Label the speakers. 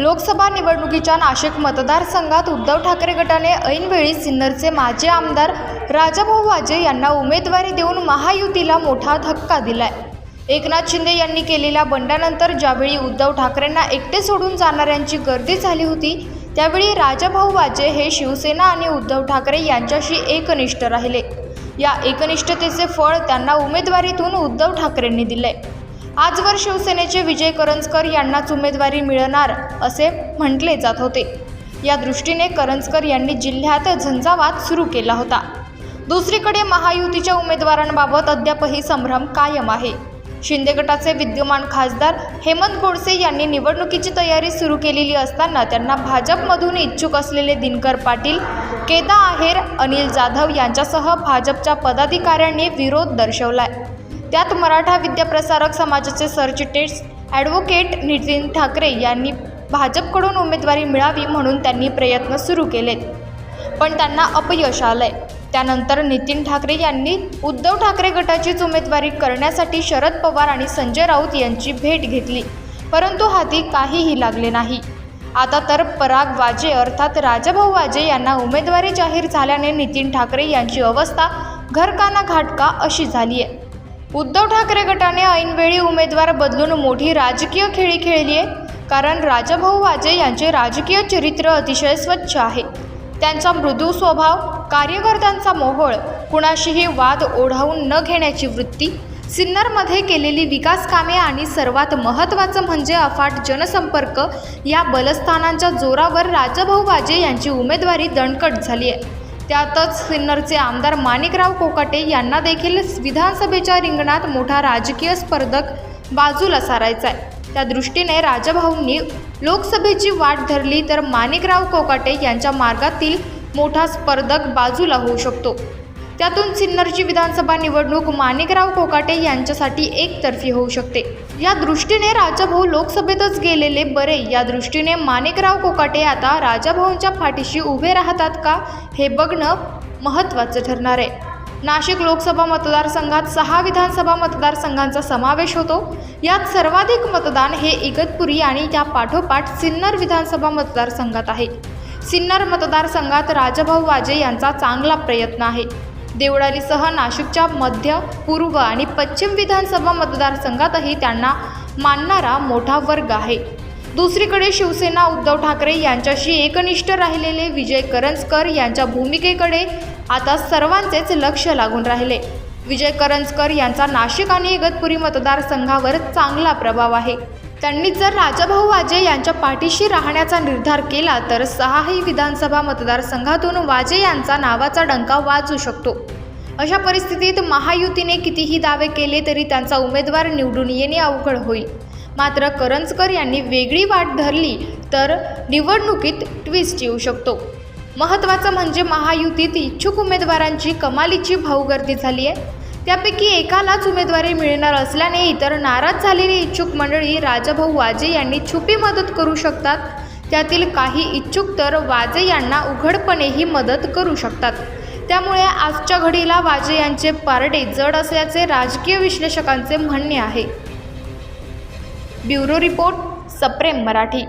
Speaker 1: लोकसभा निवडणुकीच्या नाशिक मतदारसंघात उद्धव ठाकरे गटाने ऐनवेळी सिन्नरचे माजी आमदार राजाभाऊ वाजे यांना उमेदवारी देऊन महायुतीला मोठा धक्का दिलाय. एकनाथ शिंदे यांनी केलेल्या बंडानंतर ज्यावेळी उद्धव ठाकरेंना एकटे सोडून जाणाऱ्यांची गर्दी झाली होती त्यावेळी राजाभाऊ वाजे हे शिवसेना आणि उद्धव ठाकरे यांच्याशी एकनिष्ठ राहिले. या एकनिष्ठतेचे फळ त्यांना उमेदवारीतून उद्धव ठाकरेंनी दिले आजवर शिवसेनेचे विजय करंजकर यांनाच उमेदवारी मिळणार असे म्हटले जात होते. या दृष्टीने करंजकर यांनी जिल्ह्यात झंझावात सुरू केला होता. दुसरीकडे महायुतीच्या उमेदवारांबाबत अद्यापही संभ्रम कायम आहे. शिंदे गटाचे विद्यमान खासदार हेमंत गोडसे यांनी निवडणुकीची तयारी सुरू केलेली असताना त्यांना भाजपमधून इच्छुक असलेले दिनकर पाटील केदा आहेर अनिल जाधव यांच्यासह भाजपच्या पदाधिकाऱ्यांनी विरोध दर्शवलाय. त्यात मराठा विद्याप्रसारक समाजाचे सरचिटणीस ॲडव्होकेट नितीन ठाकरे यांनी भाजपकडून उमेदवारी मिळावी म्हणून त्यांनी प्रयत्न सुरू केलेत. पण त्यांना अपयश आलंय. त्यानंतर नितीन ठाकरे यांनी उद्धव ठाकरे गटाचीच उमेदवारी करण्यासाठी शरद पवार आणि संजय राऊत यांची भेट घेतली. परंतु हाती काहीही लागले नाही. आता तर पराग वाजे अर्थात राजाभाऊ वाजे यांना उमेदवारी जाहीर झाल्याने नितीन ठाकरे यांची अवस्था घरकाना घाटका अशी झाली आहे उद्धव ठाकरे गटाने ऐनवेळी उमेदवार बदलून मोठी राजकीय खेळी खेळली आहे. कारण राजाभाऊ वाजे यांचे राजकीय चरित्र अतिशय स्वच्छ आहे. त्यांचा मृदू स्वभाव कार्यकर्त्यांचा मोहोळ कुणाशीही वाद ओढावून न घेण्याची वृत्ती सिन्नरमध्ये केलेली विकास कामे आणि सर्वात महत्त्वाचं म्हणजे अफाट जनसंपर्क या बलस्थानांच्या जोरावर राजाभाऊ वाजे यांची उमेदवारी दणकट झाली आहे. त्यातच सिन्नरचे आमदार माणिकराव कोकाटे यांना देखील विधानसभेच्या रिंगणात मोठा राजकीय स्पर्धक बाजूला सारायचा आहे त्या दृष्टीने राजाभाऊंनी लोकसभेची वाट धरली तर माणिकराव कोकाटे यांच्या मार्गातील मोठा स्पर्धक बाजूला होऊ शकतो. त्यातून सिन्नरची विधानसभा निवडणूक माणिकराव कोकाटे यांच्यासाठी एकतर्फी होऊ शकते. या दृष्टीने राजाभाऊ लोकसभेतच गेलेले बरे. या दृष्टीने माणिकराव कोकाटे आता राजाभाऊंच्या पाठीशी उभे राहतात का हे बघणं महत्त्वाचं ठरणार आहे. नाशिक लोकसभा मतदारसंघात सहा विधानसभा मतदारसंघांचा समावेश होतो. यात सर्वाधिक मतदान हे इगतपुरी आणि त्या पाठोपाठ सिन्नर विधानसभा मतदारसंघात आहे. सिन्नर मतदारसंघात राजाभाऊ वाजे यांचा चांगला प्रयत्न आहे. देवळालीसह नाशिकच्या मध्य पूर्व आणि पश्चिम विधानसभा मतदारसंघातही त्यांना मानणारा मोठा वर्ग आहे. दुसरीकडे शिवसेना उद्धव ठाकरे यांच्याशी एकनिष्ठ राहिलेले विजय करंजकर यांच्या भूमिकेकडे आता सर्वांचेच लक्ष लागून राहिले. विजय करंजकर यांचा नाशिक आणि इगतपुरी मतदारसंघावर चांगला प्रभाव आहे. त्यांनी जर राजाभाऊ वाजे यांच्या पाठीशी राहण्याचा निर्धार केला तर सहाही विधानसभा मतदारसंघातून वाजे यांचा नावाचा डंका वाजू शकतो. अशा परिस्थितीत महायुतीने कितीही दावे केले तरी त्यांचा उमेदवार निवडून येणे अवघड होईल. मात्र करंजकर यांनी वेगळी वाट धरली तर निवडणुकीत ट्विस्ट येऊ शकतो. महत्त्वाचं म्हणजे महायुतीत इच्छुक उमेदवारांची कमालीची भाऊगर्दी झाली आहे. त्यापैकी एकालाच उमेदवारी मिळणार असल्याने इतर नाराज झालेली इच्छुक मंडळी राजाभाऊ वाजे यांनी छुपी मदत करू शकतात. त्यातील काही इच्छुक तर वाजे यांना उघडपणेही मदत करू शकतात. त्यामुळे आजच्या घडीला वाजे यांचे पारडे जड असल्याचे राजकीय विश्लेषकांचे म्हणणे आहे. ब्युरो रिपोर्ट सप्रेम मराठी.